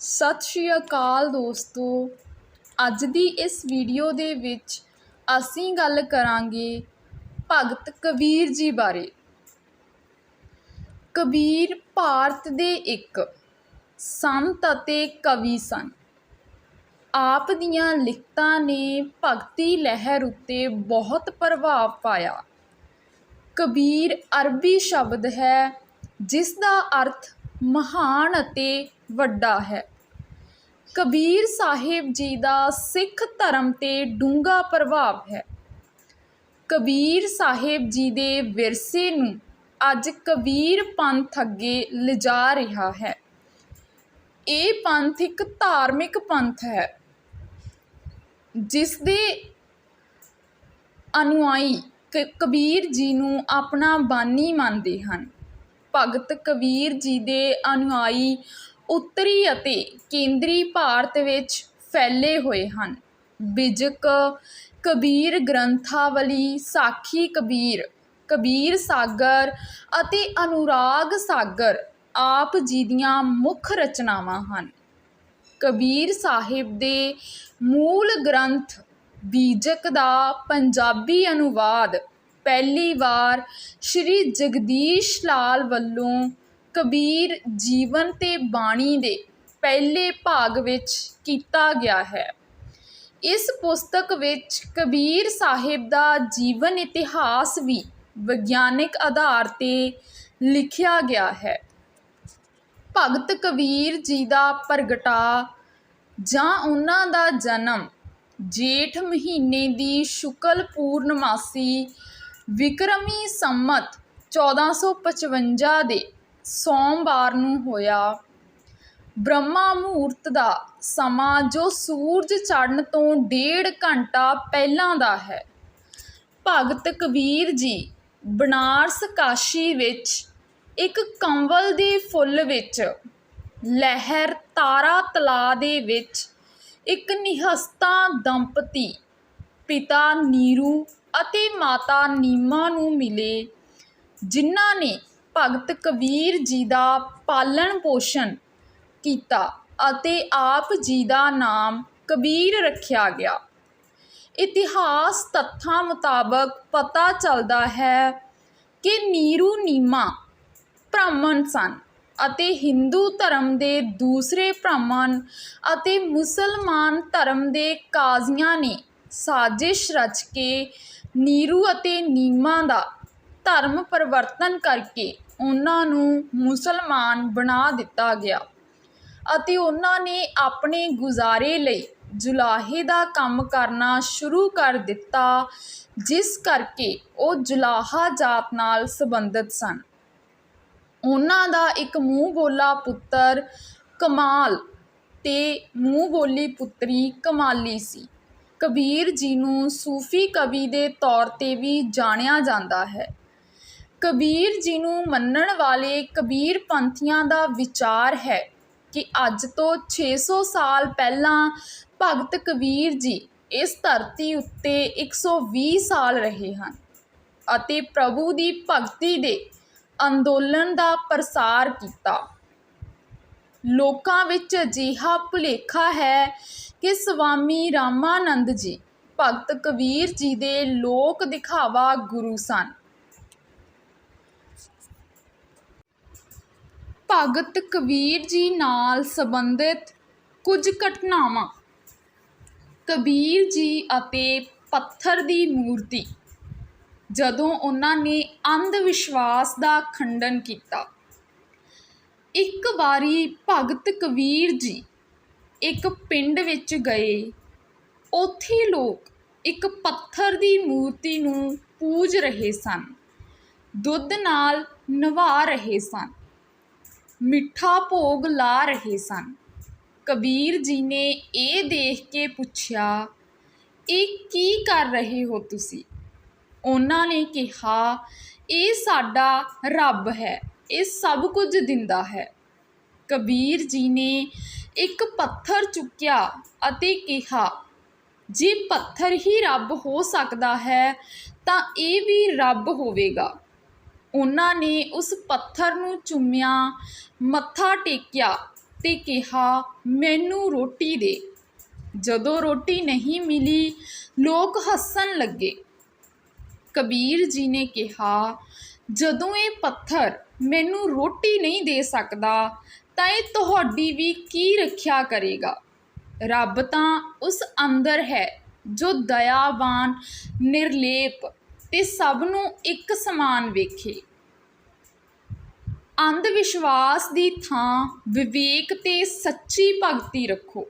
ਸਤਿ ਸ਼੍ਰੀ ਅਕਾਲ ਦੋਸਤੋ। ਅੱਜ ਦੀ ਇਸ ਵੀਡੀਓ ਦੇ ਵਿੱਚ ਅਸੀਂ ਗੱਲ ਕਰਾਂਗੇ ਭਗਤ ਕਬੀਰ ਜੀ ਬਾਰੇ। ਕਬੀਰ ਭਾਰਤ ਦੇ ਇੱਕ ਸੰਤ ਅਤੇ ਕਵੀ ਸਨ। ਆਪ ਦੀਆਂ ਲਿਖਤਾਂ ਨੇ ਭਗਤੀ ਲਹਿਰ ਉੱਤੇ ਬਹੁਤ ਪ੍ਰਭਾਵ ਪਾਇਆ। ਕਬੀਰ ਅਰਬੀ ਸ਼ਬਦ ਹੈ, ਜਿਸ ਦਾ ਅਰਥ ਮਹਾਨ ਅਤੇ ਵੱਡਾ ਹੈ। ਕਬੀਰ ਸਾਹਿਬ ਜੀ ਦਾ ਸਿੱਖ ਧਰਮ ਤੇ ਡੂੰਘਾ ਪ੍ਰਭਾਵ ਹੈ। ਕਬੀਰ ਸਾਹਿਬ ਜੀ ਦੇ ਵਿਰਸੇ ਨੂੰ ਅੱਜ ਕਬੀਰ ਪੰਥ ਅੱਗੇ ਲਿਜਾ ਰਿਹਾ ਹੈ। ਇਹ ਪੰਥ ਇੱਕ ਧਾਰਮਿਕ ਪੰਥ ਹੈ ਜਿਸ ਦੇ ਅਨੁਆਈ ਕ- ਕਬੀਰ ਜੀ ਨੂੰ ਆਪਣਾ ਬਾਨੀ ਮੰਨਦੇ ਹਨ। ਭਗਤ ਕਬੀਰ ਜੀ ਦੇ ਅਨੁਆਈ ਉੱਤਰੀ ਅਤੇ ਕੇਂਦਰੀ ਭਾਰਤ ਵਿੱਚ ਫੈਲੇ ਹੋਏ ਹਨ। ਬਿਜਕ ਕਬੀਰ ਗ੍ਰੰਥਾਵਲੀ, ਸਾਖੀ ਕਬੀਰ ਕਬੀਰ ਸਾਗਰ ਅਤੇ ਅਨੁਰਾਗ ਸਾਗਰ ਆਪ ਜੀ ਦੀਆਂ ਮੁੱਖ ਰਚਨਾਵਾਂ ਹਨ। ਕਬੀਰ ਸਾਹਿਬ ਦੇ ਮੂਲ ਗ੍ਰੰਥ ਬੀਜਕ ਦਾ ਪੰਜਾਬੀ ਅਨੁਵਾਦ ਪਹਿਲੀ ਵਾਰ ਸ਼੍ਰੀ ਜਗਦੀਸ਼ ਲਾਲ ਵੱਲੋਂ ਕਬੀਰ ਜੀਵਨ ਤੇ ਬਾਣੀ ਦੇ ਪਹਿਲੇ ਭਾਗ ਵਿੱਚ ਕੀਤਾ ਗਿਆ ਹੈ। ਇਸ ਪੁਸਤਕ ਵਿੱਚ ਕਬੀਰ ਸਾਹਿਬ ਦਾ ਜੀਵਨ ਇਤਿਹਾਸ ਵੀ ਵਿਗਿਆਨਿਕ ਆਧਾਰ ਤੇ ਲਿਖਿਆ ਗਿਆ ਹੈ। ਭਗਤ ਕਬੀਰ ਜੀ ਦਾ ਪ੍ਰਗਟਾ ਜਾਂ ਉਹਨਾਂ ਦਾ ਜਨਮ ਜੇਠ ਮਹੀਨੇ ਦੀ ਸ਼ੁਕਲ ਪੂਰਨਮਾਸੀ ਵਿਕਰਮੀ ਸੰਮਤ 1455 ਦੇ ਸੋਮਵਾਰ ਨੂੰ ਹੋਇਆ। ਬ੍ਰਹਮਾ ਮਹੂਰਤ ਦਾ ਸਮਾਂ ਜੋ ਸੂਰਜ ਚੜ੍ਹਨ ਤੋਂ ਡੇਢ ਘੰਟਾ ਪਹਿਲਾਂ ਦਾ ਹੈ। ਭਗਤ ਕਬੀਰ ਜੀ ਬਨਾਰਸ ਕਾਸ਼ੀ ਵਿੱਚ ਇੱਕ ਕੰਵਲ ਦੇ ਫੁੱਲ ਵਿੱਚ ਲਹਿਰ ਤਾਰਾ ਤਲਾ ਦੇ ਵਿੱਚ ਇੱਕ ਨਿਹਸਤਾ ਦੰਪਤੀ ਪਿਤਾ ਨੀਰੂ ਅਤੇ ਮਾਤਾ ਨੀਮਾ ਨੂੰ ਮਿਲੇ, ਜਿਨ੍ਹਾਂ ਨੇ ਭਗਤ ਕਬੀਰ ਜੀ ਦਾ ਪਾਲਣ ਪੋਸ਼ਣ ਕੀਤਾ ਅਤੇ ਆਪ ਜੀ ਦਾ ਨਾਮ ਕਬੀਰ ਰੱਖਿਆ ਗਿਆ। ਇਤਿਹਾਸ ਤੱਥਾਂ ਮੁਤਾਬਕ ਪਤਾ ਚੱਲਦਾ ਹੈ ਕਿ ਨੀਰੂ ਨੀਮਾ ਬ੍ਰਾਹਮਣ ਸਨ ਅਤੇ ਹਿੰਦੂ ਧਰਮ ਦੇ ਦੂਸਰੇ ਬ੍ਰਾਹਮਣ ਅਤੇ ਮੁਸਲਮਾਨ ਧਰਮ ਦੇ ਕਾਜ਼ੀਆਂ ਨੇ ਸਾਜ਼ਿਸ਼ ਰਚ ਕੇ ਨੀਰੂ ਅਤੇ ਨੀਮਾ ਦਾ ਧਰਮ ਪਰਿਵਰਤਨ ਕਰਕੇ ਉਹਨਾਂ ਨੂੰ ਮੁਸਲਮਾਨ ਬਣਾ ਦਿੱਤਾ ਗਿਆ ਅਤੇ ਉਹਨਾਂ ਨੇ ਆਪਣੇ ਗੁਜ਼ਾਰੇ ਲਈ ਜੁਲਾਹੇ ਦਾ ਕੰਮ ਕਰਨਾ ਸ਼ੁਰੂ ਕਰ ਦਿੱਤਾ, ਜਿਸ ਕਰਕੇ ਉਹ ਜੁਲਾਹਾ ਜਾਤ ਨਾਲ ਸੰਬੰਧਿਤ ਸਨ। ਉਹਨਾਂ ਦਾ ਇੱਕ ਮੂੰਹ ਬੋਲਾ ਪੁੱਤਰ ਕਮਾਲ ਤੇ ਮੂੰਹ ਬੋਲੀ ਪੁੱਤਰੀ ਕਮਾਲੀ ਸੀ। ਕਬੀਰ ਜੀ ਨੂੰ ਸੂਫੀ ਕਵੀ ਦੇ ਤੌਰ ਤੇ ਵੀ ਜਾਣਿਆ ਜਾਂਦਾ ਹੈ। ਕਬੀਰ ਜੀ ਨੂੰ ਮੰਨਣ ਵਾਲੇ ਕਬੀਰ ਪੰਥੀਆਂ ਦਾ ਵਿਚਾਰ ਹੈ ਕਿ ਅੱਜ ਤੋਂ 600 ਸਾਲ ਪਹਿਲਾਂ ਭਗਤ ਕਬੀਰ ਜੀ ਇਸ ਧਰਤੀ ਉੱਤੇ 120 ਸਾਲ ਰਹੇ ਹਨ ਅਤੇ ਪ੍ਰਭੂ ਦੀ ਭਗਤੀ ਦੇ ਅੰਦੋਲਨ ਦਾ ਪ੍ਰਸਾਰ ਕੀਤਾ। ਲੋਕਾਂ ਵਿੱਚ ਅਜਿਹਾ ਭੁਲੇਖਾ ਹੈ ਕਿ ਸਵਾਮੀ ਰਾਮਾਨੰਦ ਜੀ, ਭਗਤ ਕਬੀਰ ਜੀ ਦੇ ਲੋਕ ਦਿਖਾਵਾ ਗੁਰੂ ਸਨ। ਭਗਤ ਕਬੀਰ ਜੀ ਨਾਲ ਸੰਬੰਧਿਤ ਕੁਝ ਘਟਨਾਵਾਂ। ਕਬੀਰ ਜੀ ਅਤੇ ਪੱਥਰ ਦੀ ਮੂਰਤੀ। ਜਦੋਂ ਉਹਨਾਂ ਨੇ ਅੰਧ ਵਿਸ਼ਵਾਸ ਦਾ ਖੰਡਨ ਕੀਤਾ ਇੱਕ ਵਾਰੀ ਭਗਤ ਕਬੀਰ ਜੀ ਇੱਕ ਪਿੰਡ ਵਿੱਚ ਗਏ। ਉੱਥੇ ਲੋਕ ਇੱਕ ਪੱਥਰ ਦੀ ਮੂਰਤੀ ਨੂੰ ਪੂਜ ਰਹੇ ਸਨ। ਦੁੱਧ ਨਾਲ ਨਵਾ ਰਹੇ ਸਨ। ਮਿੱਠਾ ਭੋਗ ਲਾ ਰਹੇ ਸਨ। ਕਬੀਰ ਜੀ ਨੇ ਇਹ ਦੇਖ ਕੇ ਪੁੱਛਿਆ, ਇਹ ਕੀ ਕਰ ਰਹੇ ਹੋ ਤੁਸੀਂ? ਉਹਨਾਂ ਨੇ ਕਿਹਾ, ਇਹ ਸਾਡਾ ਰੱਬ ਹੈ। ਇਹ ਸਭ ਕੁਝ ਦਿੰਦਾ ਹੈ। ਕਬੀਰ ਜੀ ਨੇ ਇੱਕ ਪੱਥਰ ਚੁੱਕਿਆ ਅਤੇ ਕਿਹਾ, ਜੇ ਪੱਥਰ ਹੀ ਰੱਬ ਹੋ ਸਕਦਾ ਹੈ, ਤਾਂ ਇਹ ਵੀ ਰੱਬ ਹੋਵੇਗਾ। ਉਹਨਾਂ ਨੇ ਉਸ ਪੱਥਰ ਨੂੰ ਚੁੰਮਿਆ, ਮੱਥਾ ਟੇਕਿਆ ਤੇ ਕਿਹਾ, ਮੈਨੂੰ ਰੋਟੀ ਦੇ। ਜਦੋਂ ਰੋਟੀ ਨਹੀਂ ਮਿਲੀ, ਲੋਕ ਹੱਸਣ ਲੱਗੇ। ਕਬੀਰ ਜੀ ਨੇ ਕਿਹਾ, ਜਦੋਂ ਇਹ ਪੱਥਰ ਮੈਨੂੰ ਰੋਟੀ ਨਹੀਂ ਦੇ ਸਕਦਾ, ਤਾਂ ਇਹ ਤੁਹਾਡੀ ਵੀ ਕੀ ਰੱਖਿਆ ਕਰੇਗਾ? ਰੱਬ ਤਾਂ ਉਸ ਅੰਦਰ ਹੈ ਜੋ ਦਇਆਵਾਨ, ਨਿਰਲੇਪ ਤੇ ਸਭ ਨੂੰ ਇੱਕ ਸਮਾਨ ਵੇਖੇ। ਅੰਧ ਵਿਸ਼ਵਾਸ ਦੀ ਥਾਂ ਵਿਵੇਕ ਤੇ ਸੱਚੀ ਭਗਤੀ ਰੱਖੋ।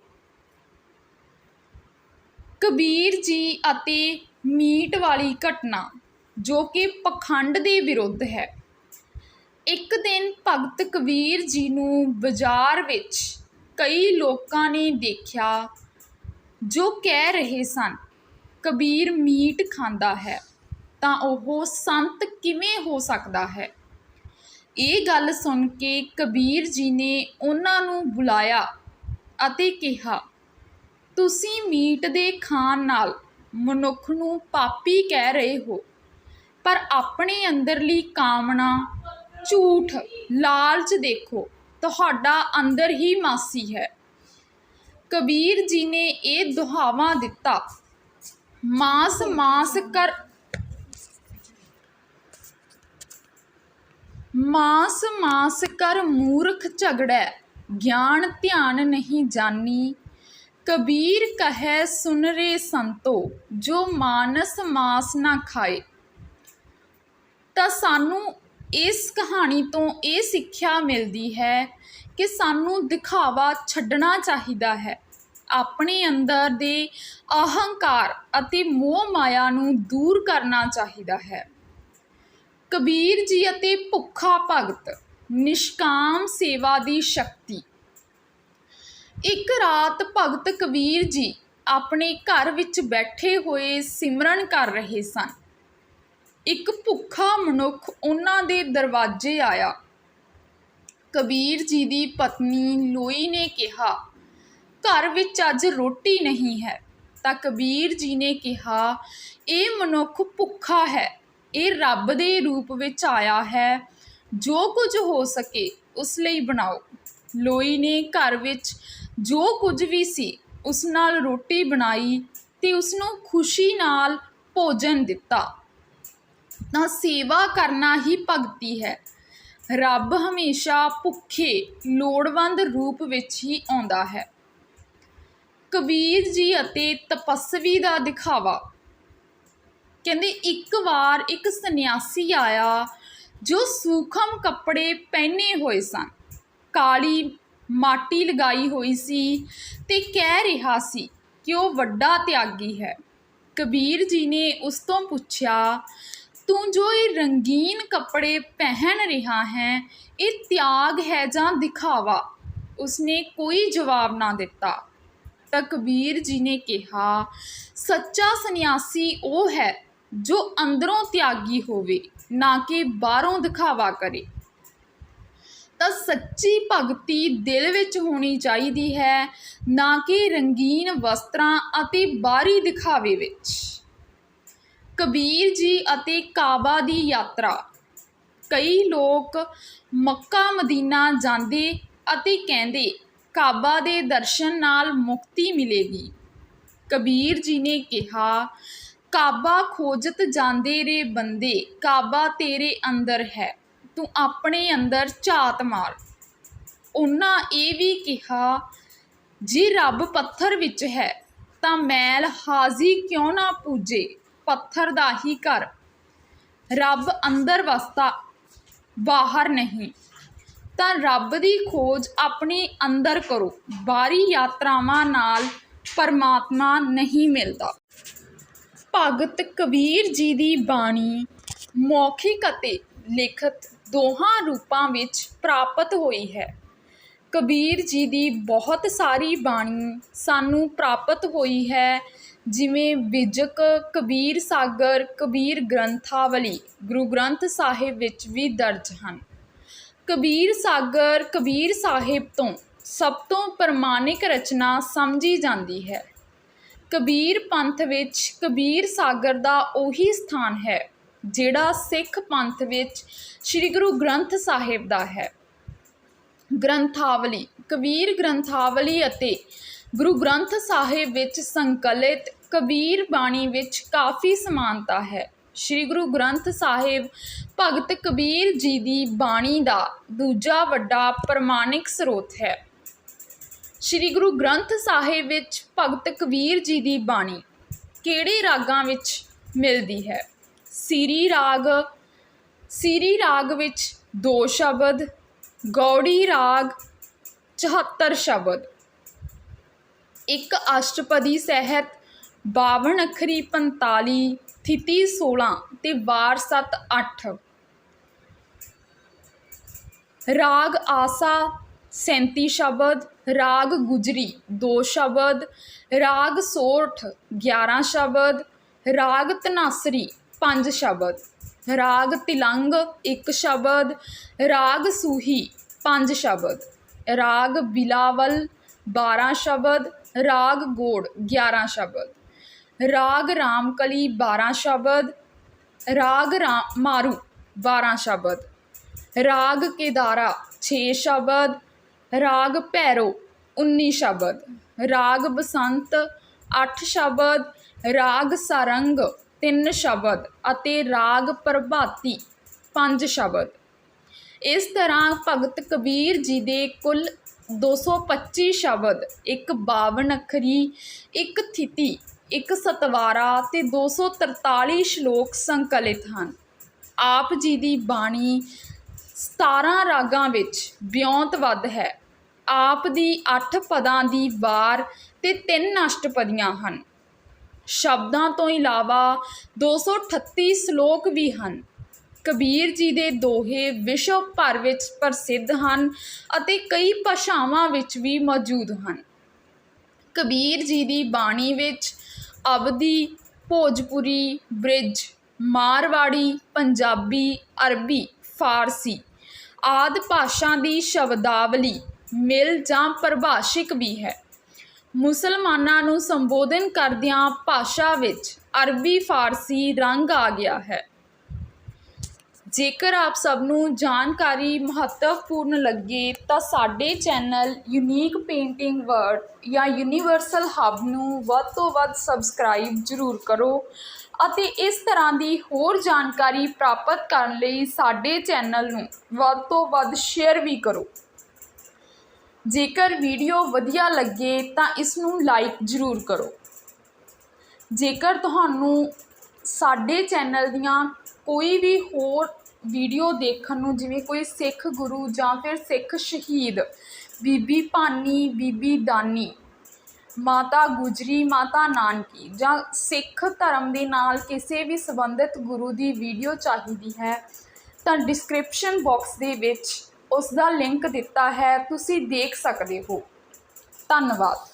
ਕਬੀਰ ਜੀ ਅਤੇ ਮੀਟ ਵਾਲੀ ਘਟਨਾ, ਜੋ ਕਿ ਪਖੰਡ ਦੇ ਵਿਰੁੱਧ ਹੈ। ਇੱਕ ਦਿਨ ਭਗਤ ਕਬੀਰ ਜੀ ਨੂੰ ਬਾਜ਼ਾਰ ਵਿੱਚ ਕਈ ਲੋਕਾਂ ਨੇ ਦੇਖਿਆ ਜੋ ਕਹਿ ਰਹੇ ਸਨ, ਕਬੀਰ ਮੀਟ ਖਾਂਦਾ ਹੈ, ਤਾਂ ਉਹ ਸੰਤ ਕਿਵੇਂ ਹੋ ਸਕਦਾ ਹੈ? ਇਹ ਗੱਲ ਸੁਣ ਕੇ ਕਬੀਰ ਜੀ ਨੇ ਉਹਨਾਂ ਨੂੰ ਬੁਲਾਇਆ ਅਤੇ ਕਿਹਾ, ਤੁਸੀਂ ਮੀਟ ਦੇ ਖਾਣ ਨਾਲ ਮਨੁੱਖ ਨੂੰ ਪਾਪੀ ਕਹਿ ਰਹੇ ਹੋ, ਪਰ ਆਪਣੇ ਅੰਦਰਲੀ ਕਾਮਨਾ ਝੂਠ ਲਾਲਚ ਦੇਖੋ, ਤੁਹਾਡਾ ਅੰਦਰ ਹੀ ਮਾਸੀ ਹੈ। ਕਬੀਰ ਜੀ ਨੇ ਇਹ ਦੁਹਾਵਾ ਦਿੱਤਾ। ਮਾਸ ਮਾਸ ਕਰ ਮਾਸ ਮਾਸ ਕਰ ਮੂਰਖ ਝਗੜੈ, ਗਿਆਨ ਧਿਆਨ ਨਹੀਂ ਜਾਨੀ। ਕਬੀਰ ਕਹੈ, ਸੁਨ ਰੇ ਸੰਤੋ, ਜੋ ਮਾਨਸ ਮਾਸ ਨਾ ਖਾਏ। ਤਾਂ ਸਾਨੂੰ ਇਸ ਕਹਾਣੀ ਤੋਂ ਇਹ ਸਿੱਖਿਆ ਮਿਲਦੀ ਹੈ ਕਿ ਸਾਨੂੰ ਦਿਖਾਵਾ ਛੱਡਣਾ ਚਾਹੀਦਾ ਹੈ। ਆਪਣੇ ਅੰਦਰ ਦੇ ਅਹੰਕਾਰ ਅਤੇ ਮੋਹ ਮਾਇਆ ਨੂੰ ਦੂਰ ਕਰਨਾ ਚਾਹੀਦਾ ਹੈ। ਕਬੀਰ ਜੀ ਅਤੇ ਭੁੱਖਾ ਭਗਤ, ਨਿਸ਼ਕਾਮ ਸੇਵਾ ਦੀ ਸ਼ਕਤੀ। ਇੱਕ ਰਾਤ ਭਗਤ ਕਬੀਰ ਜੀ ਆਪਣੇ ਘਰ ਵਿੱਚ ਬੈਠੇ ਹੋਏ ਸਿਮਰਨ ਕਰ ਰਹੇ ਸਨ। ਇੱਕ ਭੁੱਖਾ ਮਨੁੱਖ ਉਹਨਾਂ ਦੇ ਦਰਵਾਜ਼ੇ ਆਇਆ। ਕਬੀਰ ਜੀ ਦੀ ਪਤਨੀ ਲੋਈ ਨੇ ਕਿਹਾ, ਘਰ ਵਿੱਚ ਅੱਜ ਰੋਟੀ ਨਹੀਂ ਹੈ। ਤਾਂ ਕਬੀਰ ਜੀ ਨੇ ਕਿਹਾ, ਇਹ ਮਨੁੱਖ ਭੁੱਖਾ ਹੈ। ਇਹ ਰੱਬ ਦੇ ਰੂਪ ਵਿੱਚ ਆਇਆ ਹੈ। ਜੋ ਕੁਝ ਹੋ ਸਕੇ ਉਸ ਲਈ ਬਣਾਓ। ਲੋਈ ਨੇ ਘਰ ਵਿੱਚ ਜੋ ਕੁਝ ਵੀ ਸੀ, ਉਸ ਨਾਲ ਰੋਟੀ ਬਣਾਈ ਤੇ ਉਸ ਨੂੰ ਖੁਸ਼ੀ ਨਾਲ ਭੋਜਨ ਦਿੱਤਾ। ਤਾਂ ਸੇਵਾ ਕਰਨਾ ਹੀ ਭਗਤੀ ਹੈ। ਰੱਬ ਹਮੇਸ਼ਾ ਭੁੱਖੇ, ਲੋੜਵੰਦ ਰੂਪ ਵਿੱਚ ਹੀ ਆਉਂਦਾ ਹੈ। ਕਬੀਰ ਜੀ ਅਤੇ ਤਪਸਵੀ ਦਾ ਦਿਖਾਵਾ। ਕਹਿੰਦੇ, ਇੱਕ ਵਾਰ ਇੱਕ ਸੰਨਿਆਸੀ ਆਇਆ ਜੋ ਸੂਖਮ ਕੱਪੜੇ ਪਹਿਨੇ ਹੋਏ ਸਨ। ਕਾਲੀ ਮਾਟੀ ਲਗਾਈ ਹੋਈ ਸੀ ਤੇ ਕਹਿ ਰਿਹਾ ਸੀ ਕਿ ਉਹ ਵੱਡਾ ਤਿਆਗੀ ਹੈ। ਕਬੀਰ ਜੀ ਨੇ ਉਸ ਤੋਂ ਪੁੱਛਿਆ ਤੂੰ ਜੋ ਇਹ ਰੰਗੀਨ ਕੱਪੜੇ ਪਹਿਨ ਰਿਹਾ ਹੈ, ਇਹ ਤਿਆਗ ਹੈ ਜਾਂ ਦਿਖਾਵਾ? ਉਸਨੇ ਕੋਈ ਜਵਾਬ ਨਾ ਦਿੱਤਾ। ਤਕਬੀਰ ਜੀ ਨੇ ਕਿਹਾ, ਸੱਚਾ ਸੰਨਿਆਸੀ ਉਹ ਹੈ ਜੋ ਅੰਦਰੋਂ ਤਿਆਗੀ ਹੋਵੇ, ਨਾ ਕਿ ਬਾਹਰੋਂ ਦਿਖਾਵਾ ਕਰੇ। ਤਾਂ ਸੱਚੀ ਭਗਤੀ ਦਿਲ ਵਿੱਚ ਹੋਣੀ ਚਾਹੀਦੀ ਹੈ, ਨਾ ਕਿ ਰੰਗੀਨ ਵਸਤਰਾਂ ਅਤੇ ਬਾਹਰੀ ਦਿਖਾਵੇ ਵਿੱਚ। ਕਬੀਰ ਜੀ ਅਤੇ ਕਾਬਾ ਦੀ ਯਾਤਰਾ। ਕਈ ਲੋਕ ਮੱਕਾ ਮਦੀਨਾ ਜਾਂਦੇ ਅਤੇ ਕਹਿੰਦੇ, ਕਾਬਾ ਦੇ ਦਰਸ਼ਨ ਨਾਲ ਮੁਕਤੀ ਮਿਲੇਗੀ। ਕਬੀਰ ਜੀ ਨੇ ਕਿਹਾ, ਕਾਬਾ ਖੋਜਤ ਜਾਂਦੇ ਰੇ ਬੰਦੇ, ਕਾਬਾ ਤੇਰੇ ਅੰਦਰ ਹੈ, ਤੂੰ ਆਪਣੇ ਅੰਦਰ ਝਾਤ ਮਾਰ। ਉਹਨਾਂ ਇਹ ਵੀ ਕਿਹਾ, ਜੇ ਰੱਬ ਪੱਥਰ ਵਿੱਚ ਹੈ, ਤਾਂ ਮੈਲ ਹਾਜ਼ੀ ਕਿਉਂ ਨਾ ਪੂਜੇ? ਪੱਥਰ ਦਾ ਹੀ ਘਰ। ਰੱਬ ਅੰਦਰ ਵਸਦਾ, ਬਾਹਰ ਨਹੀਂ। ਤਾਂ ਰੱਬ ਦੀ ਖੋਜ ਆਪਣੇ ਅੰਦਰ ਕਰੋ। ਬਾਹਰੀ ਯਾਤਰਾਵਾਂ ਨਾਲ ਪਰਮਾਤਮਾ ਨਹੀਂ ਮਿਲਦਾ। ਭਗਤ ਕਬੀਰ ਜੀ ਦੀ ਬਾਣੀ ਮੌਖਿਕ ਅਤੇ ਲਿਖਤ ਦੋਹਾਂ ਰੂਪਾਂ ਵਿੱਚ ਪ੍ਰਾਪਤ ਹੋਈ ਹੈ। ਕਬੀਰ ਜੀ ਦੀ ਬਹੁਤ ਸਾਰੀ ਬਾਣੀ ਸਾਨੂੰ ਪ੍ਰਾਪਤ ਹੋਈ ਹੈ ਜਿਵੇਂ ਵਿਜਕ ਕਬੀਰ ਸਾਗਰ, ਕਬੀਰ ਗ੍ਰੰਥਾਵਲੀ, ਗੁਰੂ ਗ੍ਰੰਥ ਸਾਹਿਬ ਵਿੱਚ ਵੀ ਦਰਜ ਹਨ। ਕਬੀਰ ਸਾਗਰ, ਕਬੀਰ ਸਾਹਿਬ ਤੋਂ ਸਭ ਤੋਂ ਪ੍ਰਮਾਣਿਕ ਰਚਨਾ ਸਮਝੀ ਜਾਂਦੀ ਹੈ। ਕਬੀਰ ਪੰਥ ਵਿੱਚ ਕਬੀਰ ਸਾਗਰ ਦਾ ਉਹੀ ਸਥਾਨ ਹੈ, ਜਿਹੜਾ ਸਿੱਖ ਪੰਥ ਵਿੱਚ ਸ੍ਰੀ ਗੁਰੂ ਗ੍ਰੰਥ ਸਾਹਿਬ ਦਾ ਹੈ। ਗ੍ਰੰਥਾਵਲੀ, ਕਬੀਰ ਗ੍ਰੰਥਾਵਲੀ ਅਤੇ ਗੁਰੂ ਗ੍ਰੰਥ ਸਾਹਿਬ ਵਿੱਚ ਸੰਕਲਿਤ ਕਬੀਰ ਬਾਣੀ ਵਿੱਚ ਕਾਫੀ ਸਮਾਨਤਾ ਹੈ। ਸ੍ਰੀ ਗੁਰੂ ਗ੍ਰੰਥ ਸਾਹਿਬ ਭਗਤ ਕਬੀਰ ਜੀ ਦੀ ਬਾਣੀ ਦਾ ਦੂਜਾ ਵੱਡਾ ਪ੍ਰਮਾਣਿਕ ਸਰੋਤ ਹੈ। ਸ੍ਰੀ ਗੁਰੂ ਗ੍ਰੰਥ ਸਾਹਿਬ ਵਿੱਚ ਭਗਤ ਕਬੀਰ ਜੀ ਦੀ ਬਾਣੀ ਕਿਹੜੇ ਰਾਗਾਂ ਵਿੱਚ ਮਿਲਦੀ ਹੈ? ਸੀਰੀ ਰਾਗ ਸੀਰੀ ਰਾਗ ਵਿੱਚ ਦੋ ਸ਼ਬਦ, ਗੌੜੀ ਰਾਗ 74 ਸ਼ਬਦ। ਇੱਕ ਅਸ਼ਟਪਦੀ ਸਹਿਤ 52 ਅੱਖਰੀ 45 ਥਿਤੀ 16 ਤੇ ਵਾਰ 7 8 ਰਾਗ ਆਸਾ 37 ਸ਼ਬਦ, ਰਾਗ ਗੁਜਰੀ 2 ਸ਼ਬਦ, ਰਾਗ ਸੋਠ 11 ਸ਼ਬਦ, ਰਾਗ ਧਨਾਸਰੀ 5 ਸ਼ਬਦ, ਰਾਗ ਤਿਲੰਗ 1 ਸ਼ਬਦ, ਰਾਗ ਸੂਹੀ 5 ਸ਼ਬਦ, ਰਾਗ ਬਿਲਾਵਲ 12 ਸ਼ਬਦ ਰਾਗ ਗੋੜ 11 ਸ਼ਬਦ। ਰਾਗ ਰਾਮਕਲੀ 12 ਸ਼ਬਦ। ਰਾਗ ਰਾਮ ਮਾਰੂ 12 ਸ਼ਬਦ। ਰਾਗ ਕੇਦਾਰਾ 6 ਸ਼ਬਦ। ਰਾਗ ਭੈਰੋ 19 ਸ਼ਬਦ। ਰਾਗ ਬਸੰਤ 8 ਸ਼ਬਦ। ਰਾਗ ਸਰੰਗ 3 ਸ਼ਬਦ ਅਤੇ ਰਾਗ ਪ੍ਰਭਾਤੀ 5 ਸ਼ਬਦ। ਇਸ ਤਰ੍ਹਾਂ ਭਗਤ ਕਬੀਰ ਜੀ ਦੇ ਕੁੱਲ 225 ਸ਼ਬਦ, ਇੱਕ 52 ਅੱਖਰੀ, ਇੱਕ ਥਿਤੀ, ਇੱਕ ਸਤਵਾਰਾ ਤੇ 243 ਸ਼ਲੋਕ ਸੰਕਲਿਤ ਹਨ। ਆਪ ਜੀ ਦੀ ਬਾਣੀ 17 ਰਾਗਾਂ ਵਿੱਚ ਵਿਉਂਤਬੱਧ ਹੈ। ਆਪ ਦੀ 8 ਪਦਾਂ ਦੀ ਵਾਰ ਤੇ 3 ਅਸ਼ਟਪਦੀਆਂ ਹਨ। ਸ਼ਬਦਾਂ ਤੋਂ ਇਲਾਵਾ 238 ਸ਼ਲੋਕ ਵੀ ਹਨ। ਕਬੀਰ ਜੀ ਦੇ ਦੋਹੇ ਵਿਸ਼ਵ ਭਰ ਵਿੱਚ ਪ੍ਰਸਿੱਧ ਹਨ ਅਤੇ ਕਈ ਭਾਸ਼ਾਵਾਂ ਵਿੱਚ ਵੀ ਮੌਜੂਦ ਹਨ। ਕਬੀਰ ਜੀ ਦੀ ਬਾਣੀ ਵਿੱਚ ਅਵਧੀ ਭੋਜਪੁਰੀ, ਬ੍ਰਿਜ, ਮਾਰਵਾੜੀ, ਪੰਜਾਬੀ, ਅਰਬੀ, ਫਾਰਸੀ ਆਦਿ ਭਾਸ਼ਾ ਦੀ ਸ਼ਬਦਾਵਲੀ ਮਿਲ ਜਾਂ ਪਰਿਭਾਸ਼ਿਕ ਵੀ ਹੈ। ਮੁਸਲਮਾਨਾਂ ਨੂੰ ਸੰਬੋਧਨ ਕਰਦਿਆਂ ਭਾਸ਼ਾ ਵਿੱਚ ਅਰਬੀ, ਫਾਰਸੀ ਰੰਗ ਆ ਗਿਆ ਹੈ। ਜੇਕਰ ਆਪ ਸਭ ਨੂੰ ਜਾਣਕਾਰੀ ਮਹੱਤਵਪੂਰਨ ਲੱਗੇ, ਤਾਂ ਸਾਡੇ ਚੈਨਲ ਯੂਨੀਕ ਪੇਂਟਿੰਗ ਵਰਡ ਜਾਂ ਯੂਨੀਵਰਸਲ ਹੱਬ ਨੂੰ ਵੱਧ ਤੋਂ ਵੱਧ ਸਬਸਕ੍ਰਾਈਬ ਜ਼ਰੂਰ ਕਰੋ ਅਤੇ ਇਸ ਤਰ੍ਹਾਂ ਦੀ ਹੋਰ ਜਾਣਕਾਰੀ ਪ੍ਰਾਪਤ ਕਰਨ ਲਈ ਸਾਡੇ ਚੈਨਲ ਨੂੰ ਵੱਧ ਤੋਂ ਵੱਧ ਸ਼ੇਅਰ ਵੀ ਕਰੋ। ਜੇਕਰ ਵੀਡੀਓ ਵਧੀਆ ਲੱਗੇ, ਤਾਂ ਇਸ ਨੂੰ ਲਾਈਕ ਜ਼ਰੂਰ ਕਰੋ। ਜੇਕਰ ਤੁਹਾਨੂੰ ਸਾਡੇ ਚੈਨਲ ਦੀਆਂ ਕੋਈ ਵੀ ਹੋਰ ਵੀਡੀਓ ਦੇਖਣ ਨੂੰ, ਜਿਵੇਂ ਕੋਈ ਸਿੱਖ ਗੁਰੂ ਜਾਂ ਫਿਰ ਸਿੱਖ ਸ਼ਹੀਦ, ਬੀਬੀ ਭਾਨੀ, ਬੀਬੀ ਦਾਨੀ, ਮਾਤਾ ਗੁਜਰੀ, ਮਾਤਾ ਨਾਨਕੀ ਜਾਂ ਸਿੱਖ ਧਰਮ ਦੇ ਨਾਲ ਕਿਸੇ ਵੀ ਸੰਬੰਧਿਤ ਗੁਰੂ ਦੀ ਵੀਡੀਓ ਚਾਹੀਦੀ ਹੈ, ਤਾਂ ਡਿਸਕ੍ਰਿਪਸ਼ਨ ਬਾਕਸ ਦੇ ਵਿੱਚ ਉਸ ਦਾ ਲਿੰਕ ਦਿੱਤਾ ਹੈ, ਤੁਸੀਂ ਦੇਖ ਸਕਦੇ ਹੋ। ਧੰਨਵਾਦ।